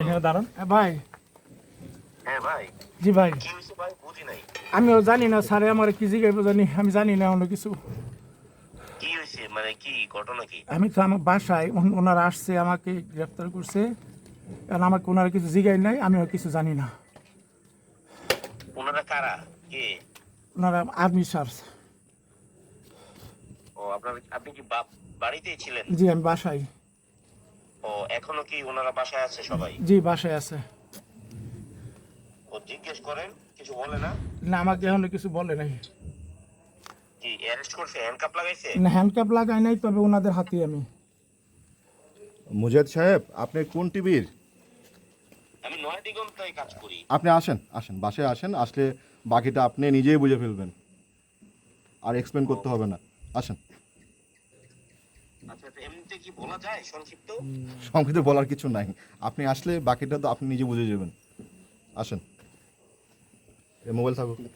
এখানে দাঁড়ান। হ্যাঁ, ভাই। হ্যাঁ ভাই। জি ভাই। আমিও জানি না স্যারে আমার কি জিজ্ঞাসা জানি আমি জানি না অন্য কিছু। মানে কি ঘটনা কি? আমি তো আমার বাসায় ওনারা আসছে আমাকে গ্রেফতার করছে। কারণ আমাকে ওনারা কিছু জিগাই নাই আমিও কিছু জানি না। ওনারা কারা? কে? ওনারা আর্মি স্যার। ও আপনার আপনি কি বাড়িতেই ছিলেন? জি আমি বাসায়। ও এখনও কি ওনারা বাসায় আছে সবাই? জি বাসায় আছে। ও জিজ্ঞেস করেন কিছু বলে না? না আমাকে এখনও কিছু বলে নাই। কি অ্যারেস্ট করছে? হ্যান্ডকাপ লাগাইছে? না হ্যান্ডকাপ লাগাই নাই তবে ওনাদের হাতে আমি। মুজাদ সাহেব আপনি কোন টিভির? আমি নয় দিগন্তায় কাজ করি। আপনি আসেন আসেন বাসায় আসেন আসলে বাকিটা আপনি নিজেই বুঝে ফেলবেন। আর এক্সপ্লেন করতে হবে না। আসেন আচ্ছা তো এমনিতে কি বলা যায় সংক্ষিপ্ত? সংক্ষিপ্ত বলার কিছু নাই। আপনি আসলে বাকিটা তো আপনি নিজে বুঝে যাবেন। আসেন। মোবাইল থাকুক।